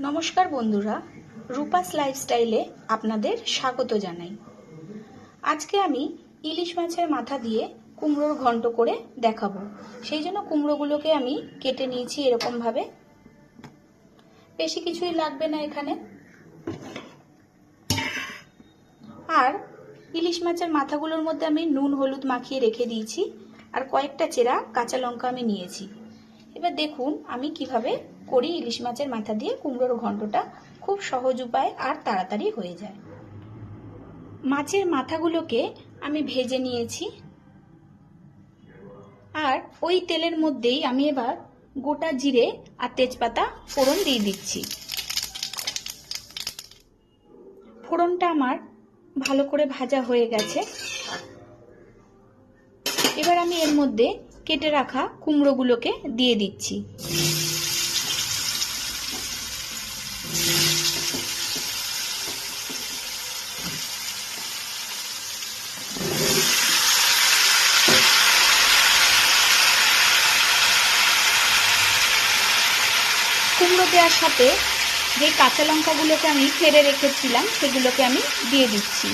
নমস্কার বন্ধুরা, রূপাস লাইফস্টাইলে আপনাদের স্বাগত জানাই। আজকে আমি ইলিশ মাছের মাথা দিয়ে কুমড়োর ঘন্ট করে দেখাবো। সেই জন্য কুমড়োগুলোকে আমি কেটে নিয়েছি এরকমভাবে। বেশি কিছুই লাগবে না এখানে। আর ইলিশ মাছের মাথাগুলোর মধ্যে আমি নুন, হলুদ মাখিয়ে রেখে দিয়েছি। আর কয়েকটা চেরা কাঁচা লঙ্কা আমি নিয়েছি। এবার দেখুন আমি কীভাবে করি ইলিশ মাছের মাথা দিয়ে কুমড়োর ঘন্টটা খুব সহজ উপায় আর তাড়াতাড়ি হয়ে যায়। মাছের মাথাগুলোকে আমি ভেজে নিয়েছি। আর ওই তেলের মধ্যেই আমি এবার গোটা জিরে আর তেজপাতা ফোড়ন দিয়ে দিচ্ছি। ফোড়নটা আমার ভালো করে ভাজা হয়ে গেছে। এবার আমি এর মধ্যে কেটে রাখা কুমড়োগুলোকে দিয়ে দিচ্ছি। কুমড়ো দেওয়ার সাথে যে কাঁচা লঙ্কাগুলোকে আমি ফেলে রেখেছিলাম, সেগুলোকে আমি দিয়ে দিচ্ছি।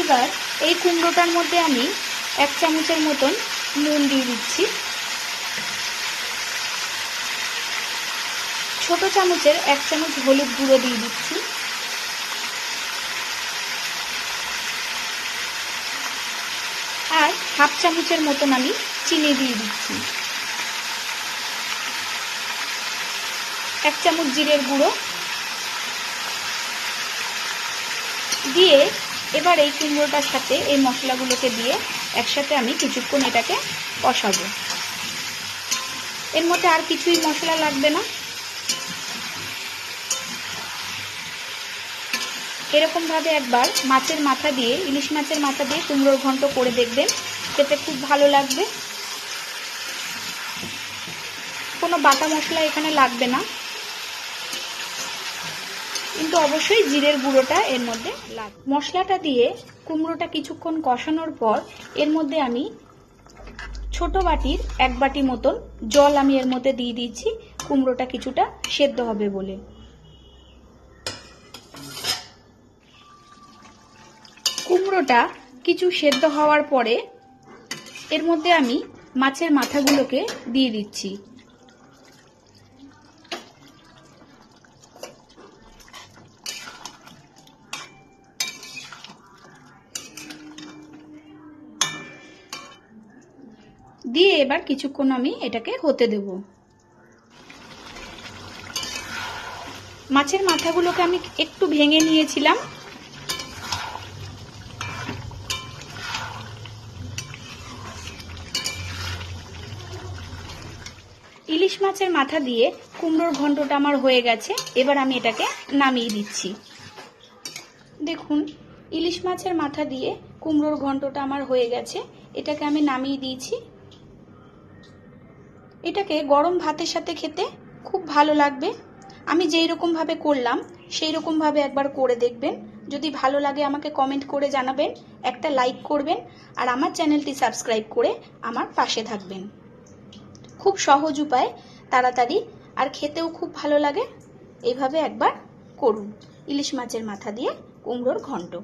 এবার এই কুমড়োটার মধ্যে আমি এক চামচের মতন নুন দিয়ে দিচ্ছি। ছোট চামচের এক চামচ হলুদ গুঁড়ো দিয়ে দিচ্ছি। আর হাফ চামচের মতন আমি চিনি দিয়ে দিচ্ছি। এক চামচ জিরের গুঁড়ো। দিয়ে এবার এই কুমড়োটার সাথে এই মশলাগুলোকে দিয়ে একসাথে আমি কিছুক্ষণ এটাকে কষাবো। এর মধ্যে আর কিছুই মশলা লাগবে না। এরকমভাবে একবার মাছের মাথা দিয়ে, ইলিশ মাছের মাথা দিয়ে কুমড়োর ঘন্ট করে দেখবেন। খেতে খুব ভালো লাগবে। কোনো বাটা মশলা এখানে লাগবে না। কিন্তু অবশ্যই জিরের গুঁড়োটা এর মধ্যে লাগবে। মশলাটা দিয়ে কুমড়োটা কিছুক্ষণ কষানোর পর এর মধ্যে আমি ছোট বাটির এক বাটি মতন জল আমি এর মধ্যে দিয়ে দিচ্ছি কুমড়োটা কিছুটা সেদ্ধ হবে বলে। কুমড়োটা কিছু সেদ্ধ হওয়ার পরে এর মধ্যে আমি মাছের মাথাগুলোকে দিয়ে দিচ্ছি। দিয়ে এবার কিছুক্ষণ আমি এটাকে হতে দেব। মাছের মাথাগুলোকে আমি একটু ভেঙে নিয়েছিলাম। ইলিশ মাছের মাথা দিয়ে কুমড়োর ঘন্টটা আমার হয়ে গেছে, এবার আমি এটাকে নামিয়ে দিচ্ছি। দেখুন, ইলিশ মাছের মাথা দিয়ে কুমড়োর ঘন্টটা আমার হয়ে গেছে, এটাকে আমি নামিয়ে দিয়েছি। এটাকে গরম ভাতের সাথে খেতে খুব ভালো লাগবে। আমি যেই রকমভাবে করলাম, সেই রকমভাবে একবার করে দেখবেন। যদি ভালো লাগে আমাকে কমেন্ট করে জানাবেন, একটা লাইক করবেন, আর আমার চ্যানেলটি সাবস্ক্রাইব করে আমার পাশে থাকবেন। খুব সহজ উপায়, তাড়াতাড়ি, আর খেতেও খুব ভালো লাগে। এইভাবে একবার করুন। ইলিশ মাছের মাথা দিয়ে কুমড়োর ঘন্ট।